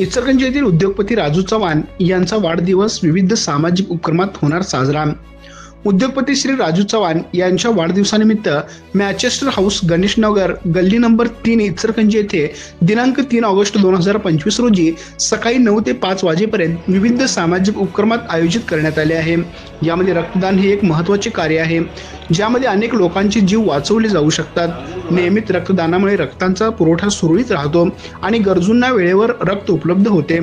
इचलकरंजी येथील उद्योगपती राजू चव्हाण यांचा वाढदिवस विविध सामाजिक उपक्रमात होणार साजरा. उद्योगपती श्री राजू चव्हाण यांच्या वाढदिवसानिमित्त मॅचेस्टर हाऊस गणेशनगर गल्ली नंबर तीन इचलकरंजी येथे दिनांक तीन ऑगस्ट दोन हजार पंचवीस रोजी सकाळी नऊ ते पाच वाजेपर्यंत विविध सामाजिक उपक्रमात आयोजित करण्यात आले आहे. यामध्ये रक्तदान हे एक महत्त्वाचे कार्य आहे. ज्यामध्ये अनेक लोकांचे जीव वाचवले जाऊ शकतात. नियमित रक्तदानामुळे रक्तांचा पुरवठा सुरळीत राहतो आणि गरजूंना वेळेवर रक्त उपलब्ध होते.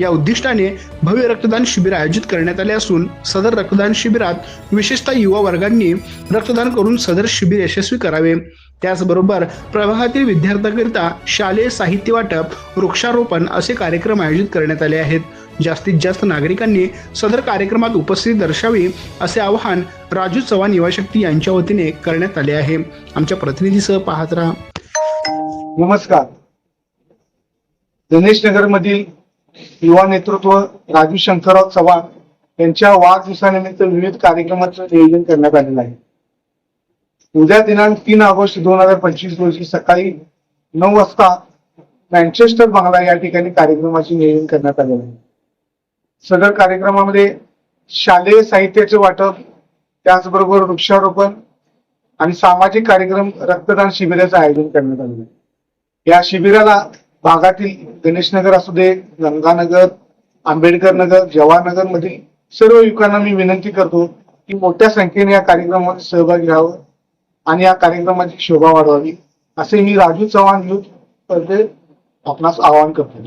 या उद्दिष्टाने भव्य रक्तदान शिबिर आयोजित करण्यात आले असून सदर रक्तदान शिबिरात विशेषतः युवा वर्गांनी रक्तदान करून सदर शिबिर यशस्वी करावे. त्याचबरोबर प्रभागातील विद्यार्थ्यांकरिता शालेय साहित्य वाटप वृक्षारोपण असे कार्यक्रम आयोजित करण्यात आले आहेत. जास्तीत जास्त नागरिकांनी सदर कार्यक्रमात उपस्थिती दर्शावी असे आवाहन राजू चव्हाण युवाशक्ती यांच्या वतीने करण्यात आले आहे. आमच्या प्रतिनिधीसह पाहत राहा. नमस्कार. गणेश नगर मधील युवा नेतृत्व राजू शंकरराव चव्हाण यांच्या वाढदिवसानिमित्त विविध कार्यक्रमाचं नियोजन करण्यात आलेलं आहे. उद्या दिनांक तीन ऑगस्ट दोन हजार पंचवीस रोजी सकाळी नऊ वाजता मँचेस्टर बंगला या ठिकाणी कार्यक्रमाचे नियोजन करण्यात आलेलं आहे. सदर कार्यक्रमामध्ये शालेय साहित्याचे वाटप त्याचबरोबर वृक्षारोपण आणि सामाजिक कार्यक्रम रक्तदान शिबिराचं आयोजन करण्यात आलेलं आहे. या शिबिराला भागातील गणेशनगर असू दे गंगानगर आंबेडकर नगर जवाहरनगर मधील सर्व युवकांना मी विनंती करतो की मोठ्या संख्येने या कार्यक्रमात सहभागी व्हावं आणि या कार्यक्रमाची शोभा वाढवावी. असे मी राजू चव्हाण युथ तर्फे आपणास आवाहन करतो.